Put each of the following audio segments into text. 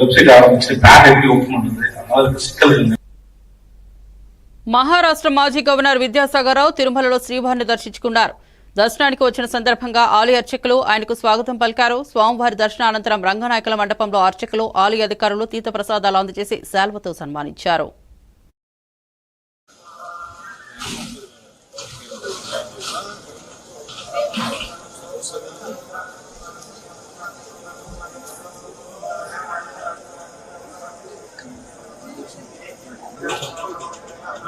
మహారాష్ట మహారాష్ట్ర మాజీ గవర్నర్ విద్యాసాగర్రావు తిరుమలలో శ్రీవారిని దర్శించుకున్నారు. దర్శనానికి వచ్చిన సందర్భంగా ఆలయ అర్చకులు ఆయనకు స్వాగతం పలికారు. స్వామివారి దర్శనానంతరం రంగనాయకుల మండపంలో అర్చకులు ఆలయ అధికారులు తీర్థ ప్రసాదాలు అందజేసి శాల్వతో సన్మానించారు.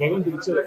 Bakın Dilçer.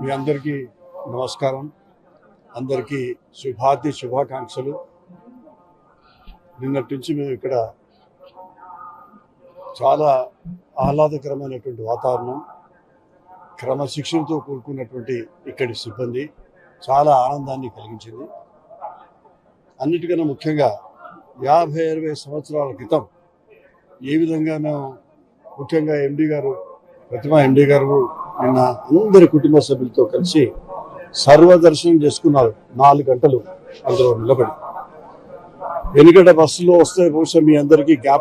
మీ అందరికీ నమస్కారం. అందరికీ శుభాతి శుభాకాంక్షలు. నిన్నటి నుంచి మేము ఇక్కడ చాలా ఆహ్లాదకరమైనటువంటి వాతావరణం క్రమశిక్షణతో కూడుకున్నటువంటి ఇక్కడి సిబ్బంది చాలా ఆనందాన్ని కలిగించింది. అన్నిటికన్నా ముఖ్యంగా యాభై అరవై సంవత్సరాల క్రితం ఏ విధంగా మేము ముఖ్యంగా ఎండి గారు ప్రతిమా ఎండి గారు నిన్న అందరి కుటుంబ సభ్యులతో కలిసి సర్వదర్శనం చేసుకున్నారు. నాలుగు గంటలు అందులో నిలబడి. ఎందుకంటే బస్సులో వస్తే బహుశా మీ అందరికీ గ్యాప్